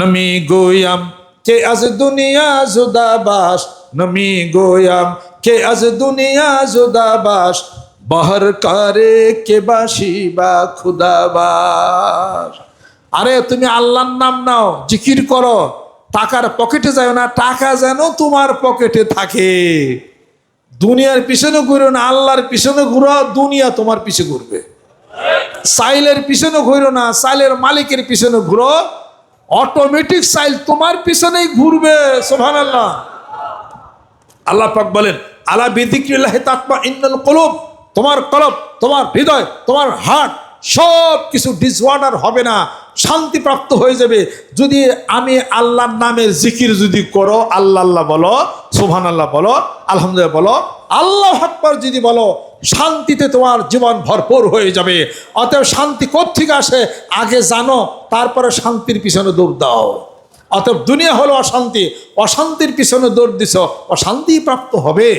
Nomi Guam, কে আজ দুনিয়া জুদাবাস? Nomi Guam, কে আজ দুনিয়া জুদাবাস? বহর করে কে বাসি বা খুদাবাস? আরে, তুমি আল্লাহর নাম নাও, জিকির করো। টাকার পকেটে যায় না, টাকা যেন তোমার পকেটে থাকে। দুনিয়ার পিছনে ঘুরো না, আল্লাহর পিছনে ঘুরো, দুনিয়া তোমার পিছনে ঘুরবে। সাইলের পিছনে ঘুরো না, সাইলের মালিকের পিছনে ঘুরো। অটোমেটিক সাইল তোমার পিছনেই ঘুরবে সোভান আল্লাহ আল্লাহ পাক বলেন, আলা বিদিক্রিল্লাহি তাকমা ইন্নাল কলব তোমার কলব, তোমার হৃদয়, তোমার হার্ট সব কিছু ডিসঅর্ডার হবে না, শান্তিপ্রাপ্ত হয়ে যাবে। যদি আমি আল্লাহর নামের জিকির যদি করো, আল্লাহ আল্লাহ বলো সুবহান আল্লাহ বলো, আলহামদুলিল্লাহ বলো আল্লাহ আকবার যদি বলো, শান্তিতে তোমার জীবন ভরপুর হয়ে যাবে। অতএব শান্তি কোথেকে আসে? আগে জানো, তারপরে শান্তির পিছনে দৌড় দাও। অতএব দুনিয়া হলো অশান্তি। অশান্তির পিছনে দৌড় দিছ অশান্তি প্রাপ্ত হবে।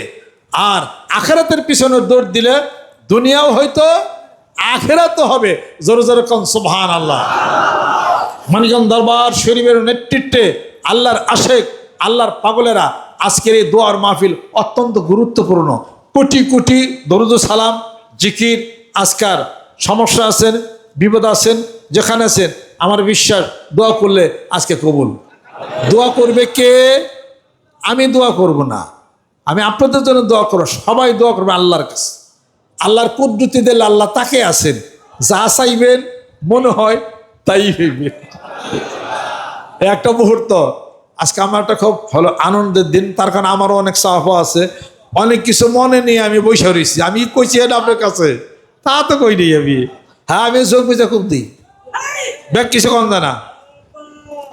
আর আখেরাতের পিছনে দৌড় দিলে দুনিয়াও হয়তো আখেরাত হবে। জোরে জোরে কন সুবহান আল্লাহ মানিকগঞ্জ দরবার, শরীফের নেতৃত্বে আল্লাহর আশেক, আল্লাহর পাগলেরা আজকের এই দোয়ার মাহফিল অত্যন্ত গুরুত্বপূর্ণ। কোটি কোটি দরুদ সালাম, জিকির, আজকার। সমস্যা আছেন, বিপদ আছেন, যেখানে আছেন, আমার বিশ্বাস দোয়া করলে আজকে কবুল। দোয়া করবে কে? আমি দোয়া করব না। আমি আপনাদের জন্য দোয়া করব, সবাই দোয়া করবে আল্লাহর কাছে। আল্লাহর কুদ্রুতি দিলে আল্লাহ তাকে আছেন, যা চাইবেন, মনে হয় তাই হইবে। একটা মুহূর্ত আজকে আমার একটা খুব ভালো আনন্দের দিন, তার কারণে আমারও অনেক সাফ আছে। অনেক কিছু মনে নিয়ে আমি বসে রয়েছি। আমি কইছি, এটা আপনার কাছে? তা তো কই নেই আমি। হ্যাঁ আমি চোখ বুঝে খুব দিই। ব্যাগ কিছু কম জানা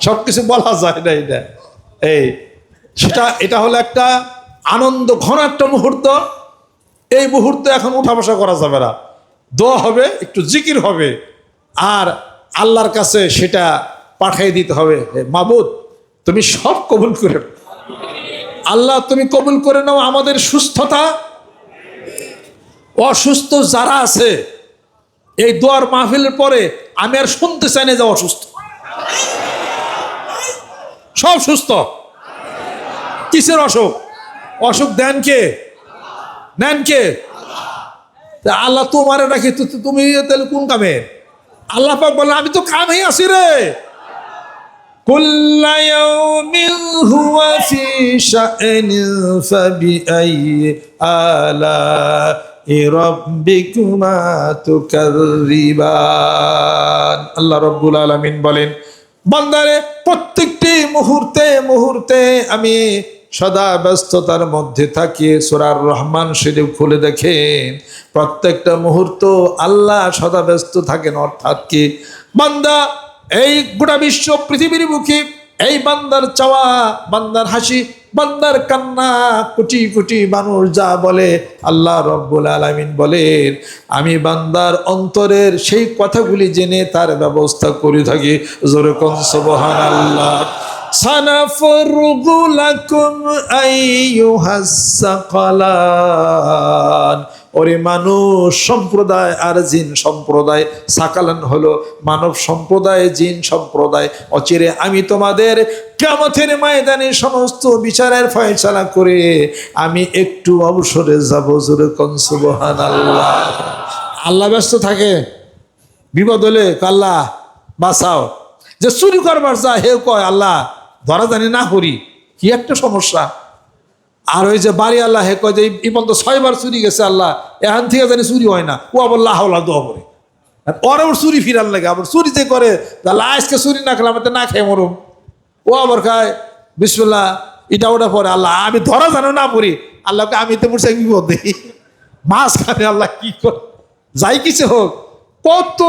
সব কিছু বলা যায় না এটা। এই, সেটা, এটা হলো একটা আনন্দ ঘন একটা মুহূর্ত। এই মুহূর্তে এখন উঠা বসা করা যাবে না। দোয়া হবে, একটু জিকির হবে। আর আল্লাহর কাছে সেটা পাঠিয়ে দিতে হবে। মাবুদ তুমি সব কবুল করে আল্লাহ, তুমি কবুল করে নাও আমাদের সুস্থতা। অসুস্থ যারা আছে, এই দোয়ার মাহফিলের পরে আমি আর শুনতে চাই না যে অসুস্থ। সব সুস্থ। কিসের অসুখ? অসুখ দেন কে? নেন কে? আল্লাহ তোমারে রাখি তুমি তাহলে কোন কামে? আল্লাহ পাক বললেন আমি তো কামেই আছি রে। كل يوم هو في شأن فبأي آلاء ربكما تكذبان আল্লাহ রব্বুল আলামিন বলেন বান্দারে প্রত্যেকটি মুহূর্তে মুহূর্তে আমি সদা ব্যস্ততার মধ্যে থাকি সুরার রহমান শরীফ খুলে দেখেন প্রত্যেকটা মুহূর্ত আল্লাহ সদা ব্যস্ত থাকেন অর্থাৎ কি বান্দা এই গোটা বিশ্ব পৃথিবীর মুখে এই বান্দার চাওয়া, বান্দার হাসি, বান্দার কান্না, কোটি কোটি মানুষ যা বলে, আল্লাহ রব্বুল আলমিন বলেন, আমি বান্দার অন্তরের সেই কথাগুলি জেনে তার ব্যবস্থা করে থাকি। যেরকম সবহান আল্লাহ সানাফরুগুলাকুম আইয়ুহাস ওরে মানুষ, সম্প্রদায় আর জিন সম্প্রদায়। সাকালান হলো মানব সম্প্রদায়, জিন সম্প্রদায়। অচিরে আমি তোমাদের কেমথের ময়দানে সমস্ত বিচারের ফয়সালা করে আমি একটু অবসরে যাব, জোরে কনসুবহান আল্লাহ আল্লাহ ব্যস্ত থাকে, বিপদ হলে আল্লাহ, বাঁচাও। যে চুরি করবার যা হেউ কয়, আল্লাহ ধরা জানি না করি। কি একটা সমস্যা। আর ওই যে বাড়ি আল্লাহ হে কয় যে, এই পর্যন্ত ছয়বার চুরি গেছে আল্লাহ, এখান থেকে জানি চুরি হয় না। ও আবার লাহাওলা দোয়া করে। ওর চুরি ফিরার লাগে, আবার চুরি যে করে আল্লাহ আজকে চুরি না খেলে আমাদের না খেয়ে মরুম। ও আবার খায়, বিসমুল্লাহ, এটা ওটা পরে আল্লাহ, আমি ধরা জানো না পড়ি, আল্লাহকে আমি তো পড়ছি বিপদ দেখি মাছ খানে আল্লাহ কি কর? যাই কিছু হোক, কত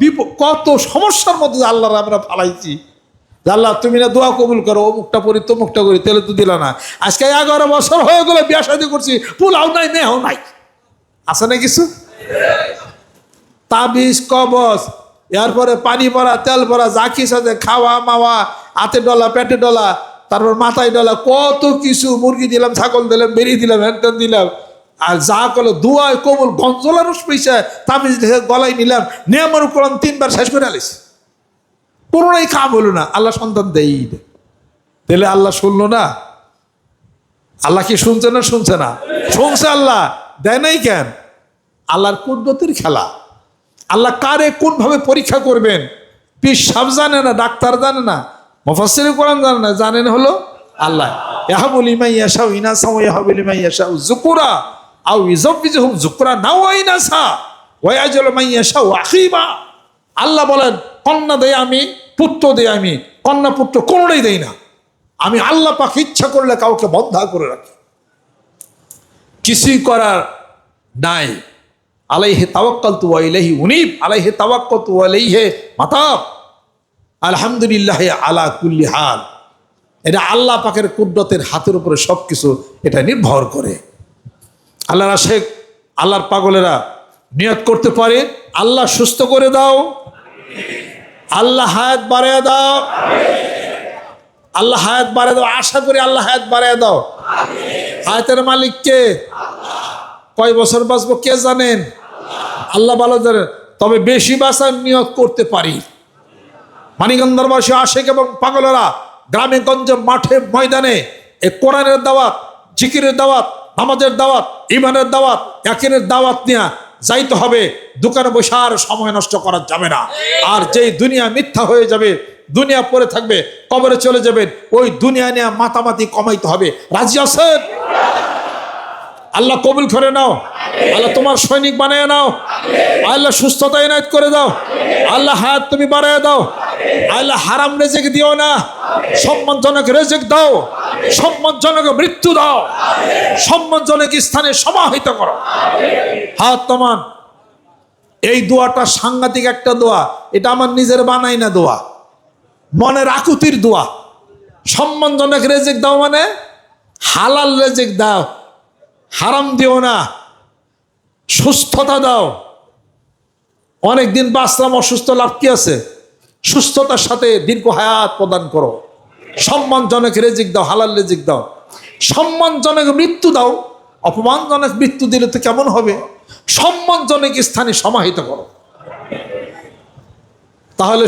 বিপ কত সমস্যার মধ্যে আল্লাহর আমরা ফালাইছি। আল্লাহ, তুমি না দোয়া কবুল করো অমুকটা পরি তমুকটা করি, তাহলে তো দিল না। আজকে এগারো বছর হয়ে গেলো, বিয়া শাদি করছি পুলাও নাই মেহও নাই। আছে না কিছু? তাবিজ কবচ এরপরে পানি পড়া তেল পড়া যা কিছু আছে, খাওয়া, মাওয়া, হাতে ডলা, পেটে ডলা, তারপর মাথায় ডলা, কত কিছু, মুরগি দিলাম, ছাগল দিলাম বেরিয়ে দিলাম হ্যান দিলাম। আর যা করল, দুয়ায় কবুল গঞ্জলার পয়সা তাবিজ গলায় নিলাম, নিয়মের কোরআন তিনবার শেষ করে আলিস। কোনোটাই কাম হলো না, আল্লাহ সন্তান দেই তাহলে আল্লাহ শুনলো না? আল্লাহ কি শুনছে না শুনছে না? শুনছে আল্লাহ, দেয় নাই কেন? আল্লাহর কুদরতির খেলা। আল্লাহ কারে কোনভাবে পরীক্ষা করবেন? পিস সাপ জানে না, ডাক্তার জানে না মফাসির কোরআন জানে না, জানেন হলো আল্লাহ। ইয়াহাবুল ইমাই ইয়াশাউ ইনাসা ইয়াহাবুল ইমাই ইয়াশাউ যুকুরা, আও ইযাফিজুহুম যুকুরা নাও ইনাসা ওয়া ইয়াজল মাই ইয়াশাউ আখিবা আল্লাহ বলেন, কন্যা দেয় আমি, পুত্র দেয় আমি। কন্যা পুত্র কোনোটাই দেই না। আমি আল্লাহ পাক ইচ্ছা করলে কাউকে বন্ধা করে রাখি। কিছুই করার নাই। আলাইহে তাওয়াক্কাল তু আলাইহি উনিব। আলাইহে তাওয়াক্কাল তু আলাইহে মাতাব। আলহামদুলিল্লাহ আলা কুল্লি হাল। এটা আল্লাহ পাকের কুদরতের হাতের উপরে সব কিছু এটা নির্ভর করে। আল্লাহর শেখ আল্লাহর পাগলেরা নিয়ত করতে পারে, আল্লাহ সুস্থ করে দাও। আল্লাহ হায়াত বাড়িয়ে দাও। আল্লাহ হায়াত বাড়িয়ে দাও। আশা করি আল্লাহ হায়াত বাড়িয়ে দাও। হায়াতের মালিক কে? কয় বছর বাঁচবো কে জানেন? আল্লাহ ভালো জানেন। তবে বেশি বাঁচার নিয়ত করতে পারি। মানিকন্দরবাসী আশেক এবং পাগলেরা গ্রামে গঞ্জে মাঠে ময়দানে এ কোরআনের দাওয়াত, জিকিরের দাওয়াত, নামাজের দাওয়াত ইমানের দাওয়াত, একের দাওয়াত নিয়ে যাইতে হবে, দোকানে বসে আর সময় নষ্ট করা যাবে না। আর যেই দুনিয়া মিথ্যা হয়ে যাবে, দুনিয়া পড়ে থাকবে, কবরে চলে যাবেন, ওই দুনিয়া নিয়ে মাতামাতি কমাইতে হবে। রাজি আছেন? আল্লাহ কবুল করে নাও। আল্লাহ তোমার সৈনিক বানিয়ে নাও। আল্লাহ সুস্থতা এনায়ত করে দাও। আল্লাহ হায়াত তুমি বাড়ায় দাও। আল্লাহ হারাম রেজেক দিও না। সম্মানজনক রেজেক দাও। সম্মানজনক মৃত্যু দাও। সম্মানজনক স্থানে সমাহিত করো। হাত তমান এই দোয়াটা সাংঘাতিক একটা দোয়া। এটা আমার নিজের বানাই না দোয়া। মনের আকুতির দোয়া। সম্মানজনক রেজেক দাও মানে হালাল রেজেক দাও। হারাম দিও না। সুস্থতা দাও। অনেক দিন বাঁচলাম, অসুস্থ, লাভ কি আছে? সুস্থতার সাথে দীর্ঘ হায়াত প্রদান করো। সম্মানজনক রেজিক দাও, হালাল রেজিক দাও। সম্মানজনক মৃত্যু দাও। অপমানজনক মৃত্যু দিলে তো কেমন হবে? সম্মানজনক স্থানে সমাহিত করো। তাহলে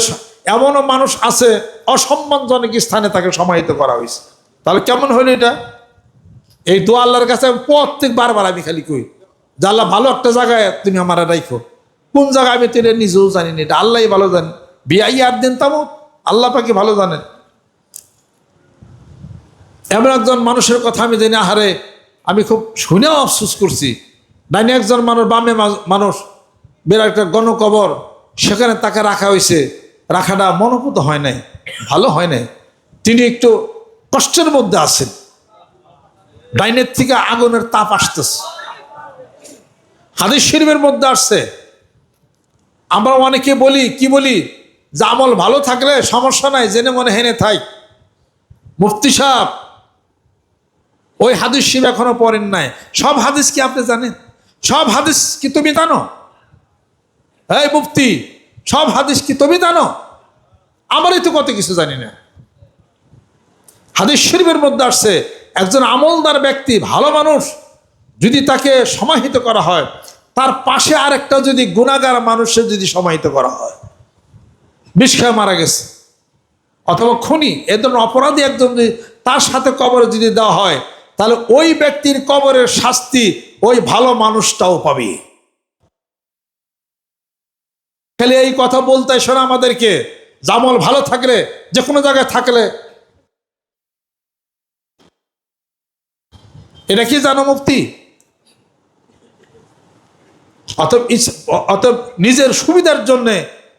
এমনও মানুষ আছে, অসম্মানজনক স্থানে তাকে সমাহিত করা হয়েছে। তাহলে কেমন হইল এটা? এই দোয়া আল্লাহর কাছে আমি প্রত্যেক বারবার আমি খালি কই, যে আল্লাহ ভালো একটা জায়গায় তুমি আমার রাখো কোন জায়গায় আমি তেলে নিজেও জানি না, এটা আল্লাহই ভালো জানেন বিয়াই আর দিন তামো আল্লাহ পাকে ভালো জানেন এমন একজন মানুষের কথা আমি জানি, আহারে, আমি খুব শুনেও আফসোস করছি। ডাইনে একজন মানুষ, বামে মানুষ বিরাট একটা গণকবর, সেখানে তাকে রাখা হয়েছে রাখাটা মনোপুত হয় নাই, ভালো হয় নাই। তিনি একটু কষ্টের মধ্যে আছেন। ডাইনের থেকে আগুনের তাপ আসতেছে। হাদিস শরীফের মধ্যে আসছে। আমরা অনেকে বলি, কি বলি? যে আমল ভালো থাকলে সমস্যা নাই, জেনে মনে হেনে থাই মুফতি সাহেব, ওই হাদিস শিব এখনও পড়েন নাই। সব হাদিস কি আপনি জানেন? সব হাদিস কি তুমি জানো? এই মুফতি, সব হাদিস কি তুমি জানো? আমারই তো কত কিছু জানি না। হাদিস শরীফের মধ্যে আসছে, একজন আমলদার ব্যক্তি, ভালো মানুষ, যদি তাকে সমাহিত করা হয়, তার পাশে আরেকটা যদি গুণাগার মানুষের যদি সমাহিত করা হয়, বিষ খেয়ে মারা গেছে। অথবা খুনি এ ধরনের অপরাধী একজন যদি তার সাথে কবরে যদি দেওয়া হয়, তাহলে ওই ব্যক্তির কবরের শাস্তি ওই ভালো মানুষটাও পাবে। খালি এই কথা বলতে শোনা আমাদেরকে। জামল ভালো থাকলে যে কোনো জায়গায় থাকলে। এটা কি জানো মুক্তি অতএব অতএব নিজের সুবিধার জন্য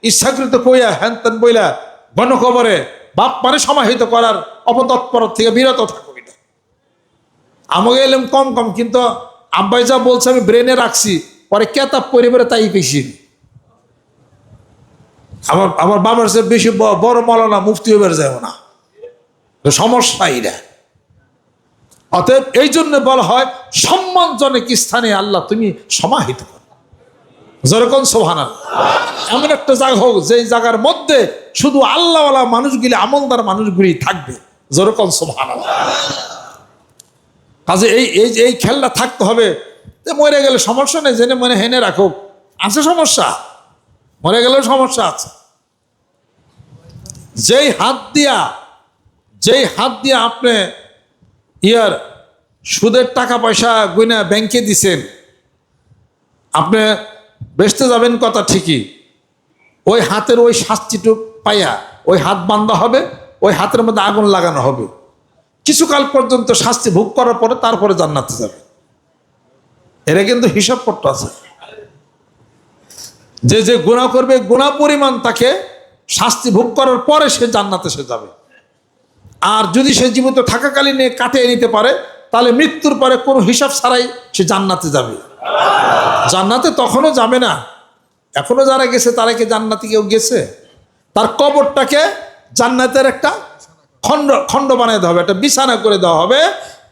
ইচ্ছাকৃত কইয়া হ্যান ত্যান বইলা গণকবরে বাপ মানে সমাহিত করার অপতৎপর থেকে বিরত থাকো এটা। আমাকে এলাম কম কম, কিন্তু আব্বাই যা বলছে, আমি ব্রেনে রাখছি, পরে কেতাব পরিবারে তাই পেয়েছি। আমার আমার বাবার চেয়ে বেশি বড় মলনা মুফতি হয়ে যাব না। সমস্যা এটা অতএব এই জন্য বলা হয় সম্মানজনক স্থানে আল্লাহ তুমি সমাহিত যেরকম সোহানা এমন একটা জায়গা হোক যে জায়গার মধ্যে শুধু আল্লাহওয়ালা মানুষগুলি, আমলদার মানুষগুলি থাকবে, যেরকম সোহানা কাজে এই এই এই খেলটা থাকতে হবে। যে মরে গেলে সমস্যা নেই, জেনে মনে হেনে রাখো আছে সমস্যা। মরে গেলেও সমস্যা আছে। যেই হাত দিয়া, যেই হাত দিয়া আপনি ইয়ার সুদের টাকা পয়সা গুইনা ব্যাংকে দিছেন, আপনি বেচতে যাবেন কথা ঠিকই। ওই হাতের ওই শাস্তিটুক পাইয়া, ওই হাত বান্ধা হবে, ওই হাতের মধ্যে আগুন লাগানো হবে। কিছুকাল পর্যন্ত শাস্তি ভোগ করার পরে তারপরে জান্নাতে যাবে। এরা কিন্তু হিসাব করতে আছে। যে যে গুণা করবে গুণা পরিমাণ তাকে শাস্তি ভোগ করার পরে সে জান্নাতে সে যাবে। আর যদি সে জীবিত থাকাকালীন কাটিয়ে নিতে পারে, তাহলে মৃত্যুর পরে কোনো হিসাব ছাড়াই সে জান্নাতে যাবে। জান্নাতে তখনও যাবে না। এখনও যারা গেছে, তারা কি জান্নাতে কেউ গেছে? তার কবরটাকে জান্নাতের একটা খণ্ড খণ্ড বানিয়ে হবে একটা বিছানা করে দেওয়া হবে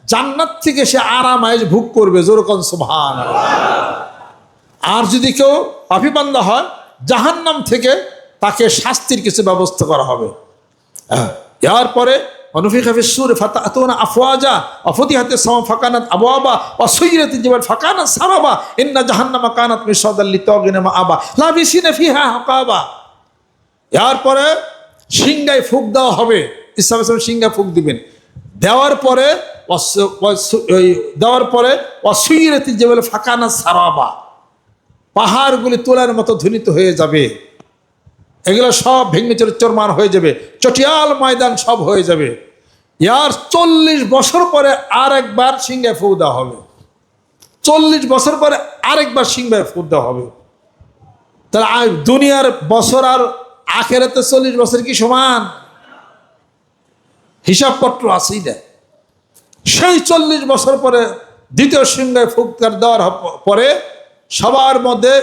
জান্নাত থেকে সে আরাম আয়েস ভোগ করবে জোরকন সুবহান আর যদি কেউ পাপিবান্দা হয় জাহান্নাম থেকে তাকে শাস্তির কিছু ব্যবস্থা করা হবে। হ্যাঁ, এর পরে অনুফিকা সারাবা ইন্না ফিহা হাকাবা পরে সিংগায় ফুক দেওয়া হবে। ইসলাম সিংগায় ফুক দিবেন। দেওয়ার পরে দেওয়ার পরে অসুইরাতি যে বলে ফাঁকানা সারাবা। পাহাড়গুলি তোলার মতো ধ্বনিত হয়ে যাবে। এগুলো সব ভেঙে চলে চরমার হয়ে যাবে। চটিয়াল ময়দান সব হয়ে যাবে। ইয়ার চল্লিশ বছর পরে আর একবার সিংহায় ফু দেওয়া হবে। চল্লিশ বছর পরে আরেকবার সিংহায় ফু দেওয়া হবে। তাহলে দুনিয়ার বছর আর আখেরাতে চল্লিশ বছর কি সমান? হিসাবপত্র আছেই না। সেই চল্লিশ বছর পরে দ্বিতীয় সিংহায় ফুৎকার দেওয়ার পরে সবার মধ্যে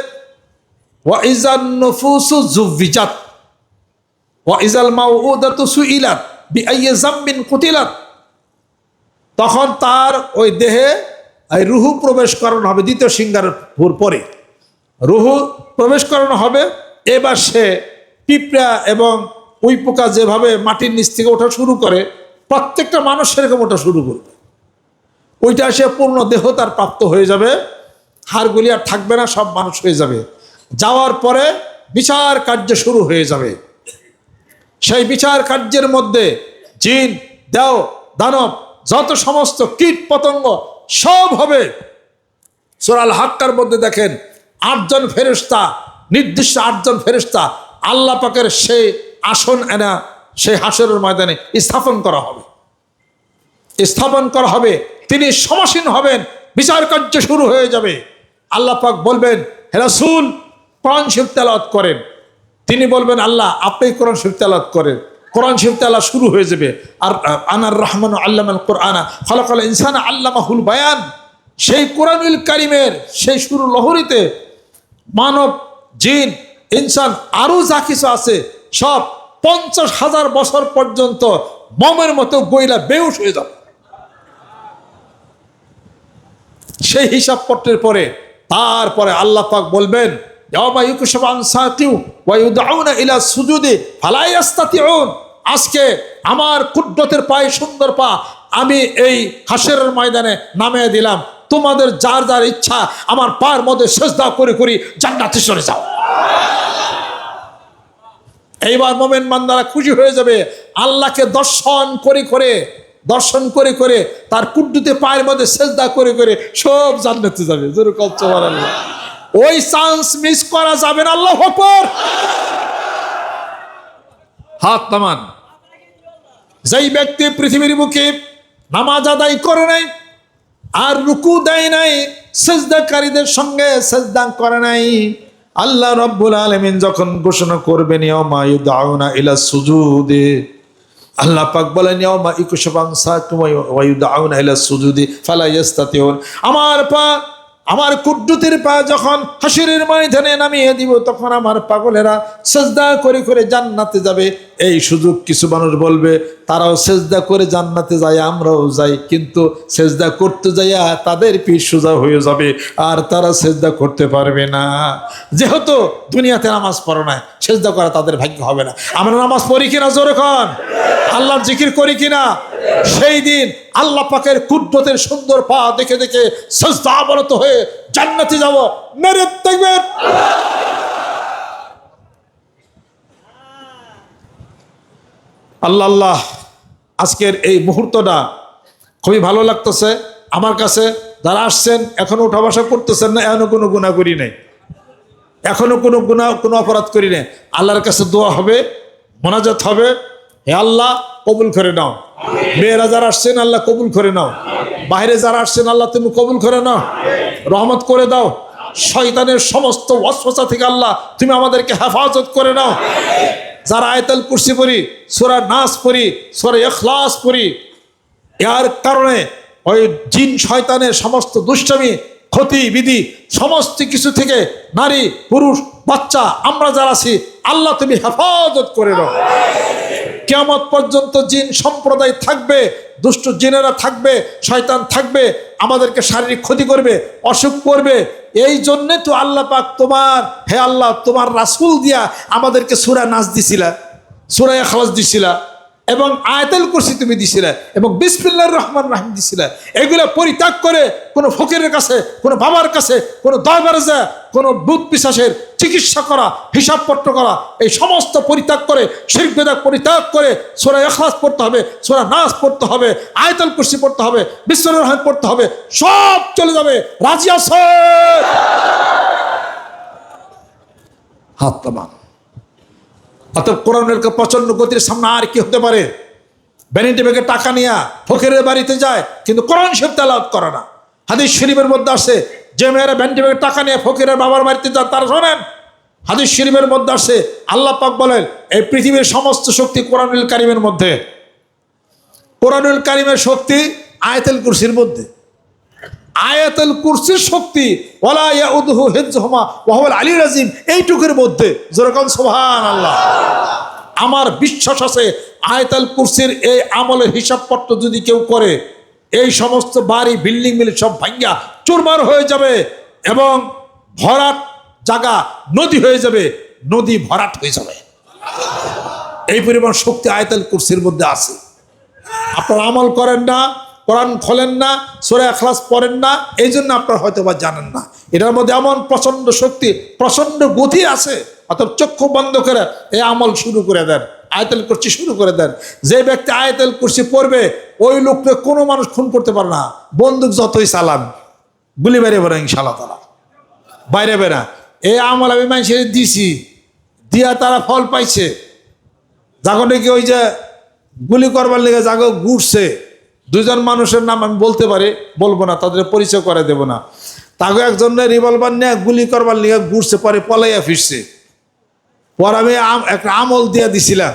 তখন তার ওই দেহে এই রুহু প্রবেশ করানো হবে দ্বিতীয় সিংহার পরে। রুহু প্রবেশ করানো হবে, এবার সে পিঁপড়া এবং উই পোকা যেভাবে মাটির নিচ থেকে ওঠা শুরু করে, প্রত্যেকটা মানুষ সেরকম ওঠা শুরু করবে। ওইটা সে পূর্ণ দেহ তার প্রাপ্ত হয়ে যাবে, হাড়গুলি আর থাকবে না, সব মানুষ হয়ে যাবে। যাওয়ার পরে বিচার কার্য শুরু হয়ে যাবে। সেই বিচার কার্যের মধ্যে জিন দেও দানব, যত সমস্ত কীট পতঙ্গ, সব হবে। সোরাল হাক্কার মধ্যে দেখেন, আটজন ফেরেস্তা নির্দিষ্ট আটজন ফেরেস্তা আল্লাহ পাকের সেই আসন এনা সেই হাসরের ময়দানে স্থাপন করা হবে। স্থাপন করা হবে, তিনি সমাসীন হবেন, বিচার কার্য শুরু হয়ে যাবে। আল্লাহ পাক বলবেন হেরাসুল কোরআন শিব তেলাওয়াত করেন। তিনি বলবেন, আল্লাহ, আপনি কোরআন শিব তেলাওয়াত করেন। কোরআন শিব তেলা শুরু হয়ে যাবে। আর আনার রহমান আল্লাহ কোরআনা ফলাকাল ইনসান আল্লামাহুল বায়ান। সেই কোরআনুল কারিমের সেই শুরু লহরীতে মানব, জিন, ইনসান আরও যা কিছু আছে সব পঞ্চাশ হাজার বছর পর্যন্ত মমের মতো গইলা বেউস হয়ে যাবে। সেই হিসাব হিসাবপত্রের পরে তারপরে আল্লাহ পাক বলবেন আজকে আমার কুদ্রতের পায়ে সুন্দর পা আমি এই হাসরের ময়দানে নামিয়ে দিলাম। তোমাদের যার যার ইচ্ছা আমার পায়ের মধ্যে সেজদা করে করি জান্নাতে চলে যাও। এইবার মোমেন মান্দারা খুশি হয়ে যাবে। আল্লাহকে দর্শন করে করে, দর্শন করে করে, তার কুড্ডুতে পায়ের মধ্যে সেজদা করে করে সব জান্নাতে যাবে। জোরে ওই চান্স মিস করা যাবে না, আল্লাহ হকর হাত নামান। যেই ব্যক্তি পৃথিবীর বুকে নামাজ আদায় করে নাই আর রুকু দেয় নাই, সেজদাকারীদের সঙ্গে সেজদা করে নাই আল্লাহ রব্বুল আলমিন যখন ঘোষণা করবেন, ইয়াউমা ইউদাউনা ইলা সুজুদে, আল্লাহ পাক বলেন, ইয়াউমা ইকুশবাং সাতুম ওয়া ইউদাউনা ইলা সুজুদি, ফালা ইয়াস্তাতিউন। আমার পা, আমার কুদ্দুতের পা যখন হাসিরের ময়দানে নামিয়ে দিব, তখন আমার পাগলেরা সেজদা করে করে জান্নাতে যাবে। এই সুযোগ কিছু মানুষ বলবে তারাও সেজদা করে জান্নাতে যায়, আমরাও যাই। কিন্তু সেজদা করতে যাইয়া তাদের পিঠ সোজা হয়ে যাবে, আর তারা সেজদা করতে পারবে না। যেহেতু দুনিয়াতে নামাজ পড়ো না সেজদা করা তাদের ভাগ্য হবে না। আমরা নামাজ পড়ি কিনা জোরে খান আল্লাহর জিকির করি কিনা? সেই দিন আল্লাহ পাকের কুদ্রতের সুন্দর পা দেখে দেখে সেজদা অবনত হয়ে জান্নাতে যাব। মেরে দেখবেন? আল্লাহ আল্লাহ। আজকের এই মুহূর্তটা খুবই ভালো লাগতেছে। আমার কাছে যারা আসছেন, এখনও উঠা বসা করতেছেন না, এখনও কোনো গুণা করি নাই। এখনও কোনো গুণা কোনো অপরাধ করি নাই। আল্লাহর কাছে দোয়া হবে, মোনাজাত হবে। হে আল্লাহ, কবুল করে নাও। মেয়েরা যারা আসছেন, আল্লাহ কবুল করে নাও। বাইরে যারা আসছেন, আল্লাহ তুমি কবুল করে নাও। রহমত করে দাও। শয়তানের সমস্ত অস্বচা থেকে আল্লাহ তুমি আমাদেরকে হেফাজত করে নাও। যারা আয়তাল কুর্সি পড়ি, সোরা নাচ পড়ি, সোরা এখলাস পড়ি, এর কারণে ওই জিন শয়তানের সমস্ত দুষ্টামি, ক্ষতি, বিধি, সমস্ত কিছু থেকে নারী, পুরুষ, বাচ্চা, আমরা যারা আছি, আল্লাহ তুমি হেফাজত করে নাও। কেমত পর্যন্ত জিন সম্প্রদায় থাকবে, দুষ্ট জিনেরা থাকবে, শয়তান থাকবে, আমাদেরকে শারীরিক ক্ষতি করবে, অসুখ করবে। এই জন্যে তো আল্লাহ পাক তোমার, হে আল্লাহ, তোমার রাসুল দিয়া আমাদেরকে সুরা নাচ দিছিলা সুরায় খালাস দিছিলা। এবং আয়তাল কুরসি তুমি দিছিলে, এবং বিসমিল্লার রহমান রাহিম দিছিলে। এগুলো পরিত্যাগ করে কোনো ফকিরের কাছে, কোনো বাবার কাছে, কোনো দরবারে যা কোনো বুধ বিশ্বাসের চিকিৎসা করা, হিসাবপত্র করা, এই সমস্ত পরিত্যাগ করে শিল্প বেদাক পরিত্যাগ করে সোরা এখলাস পড়তে হবে, সোরা নাচ পড়তে হবে, আয়তাল কুরসি পড়তে হবে বিশ্বর রহমান পড়তে হবে, সব চলে যাবে। রাজিয়া হাত তামান অতএব কোরআনের প্রচণ্ড গতির সামনে আর কি হতে পারে? ব্যানিটি ব্যাগে টাকা নিয়ে ফকিরের বাড়িতে যায়, কিন্তু কোরআন শরীফ তেলাওয়াত করে না। হাদিস শরীফের মধ্যে আসে, যে মেয়েরা ব্যানিটি ব্যাগে টাকা নিয়ে ফকিরের বাবার বাড়িতে যায়, তারা শোনেন। হাদিস শরীফের মধ্যে আসে, আল্লাহ পাক বলেন, এই পৃথিবীর সমস্ত শক্তি কোরআনুল কারিমের মধ্যে। কোরআনুল কারিমের শক্তি আয়তেল কুরসির মধ্যে। আয়াতুল কুরসির শক্তি, ওয়ালা ইয়াউদুহু হিফযুহুমা ওয়া হুয়াল আলিয়্যুল আযীম, এইটুকুর মধ্যে। যেরকম সুবহানাল্লাহ। আমার বিশ্বাস আছে, আয়াতুল কুরসির এই আমলের হিসাবপত্র যদি কেউ করে, এই সমস্ত বাড়ি, বিল্ডিং, মিলে সব ভাঙ্গা, চুরমার হয়ে যাবে এবং ভরাট জায়গা, নদী হয়ে যাবে, নদী ভরাট হয়ে যাবে। এই পরিমাণ শক্তি আয়াতুল কুরসির মধ্যে আছে। আপনারা আমল করেন না কোরআন খোলেন না, সোরে এখলাস পড়েন না এই জন্য আপনারা হয়তো বা জানেন না। এটার মধ্যে এমন প্রচণ্ড শক্তি, প্রচণ্ড গতি আছে, অর্থাৎ চক্ষু বন্ধ করে এই আমল শুরু করে দেন, আয়তেল কুরসি শুরু করে দেন। যে ব্যক্তি আয়তেল কুরসি পড়বে, ওই লোককে কোনো মানুষ খুন করতে পারে না। বন্দুক যতই চালান, গুলি বেড়ে বেড়ে ইনশাল্লাহ তারা বাইরে বেড়া এই আমল আমি মানুষের দিছি, দিয়া তারা ফল পাইছে। যখন নাকি ওই যে গুলি করবার লেগে জাগো ঘুরছে। দুজন মানুষের নাম আমি বলতে পারি, বলব না, তাদের পরিচয় করে দেব না। তাকে একজন রিভলভার নিয়ে গুলি করবার লেগে ঘুরছে, পরে পলাইয়া ফিরছে। পর আমি একটা আমল দিয়া দিছিলাম।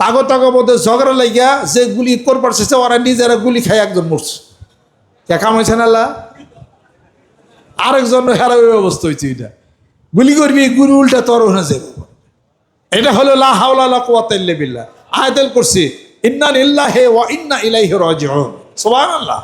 তাগো তাগো মধ্যে ঝগড়া লাগিয়া যে গুলি করবার চেষ্টা, ওরা নিজেরা গুলি খাই একজন মরছে। কে কামাইছে না? আরেকজন হেরা ওই অবস্থা হয়েছে এটা। গুলি করবি গুলি উল্টা তর হয়ে যাবে। এটা হলো লা হাওলা লা বিল্লাহ। আয়াতুল কুরসি ইন্না ইল্লাহে ওয়া ইন্না ইলাইহি রাজিউন সুবহানাল্লাহ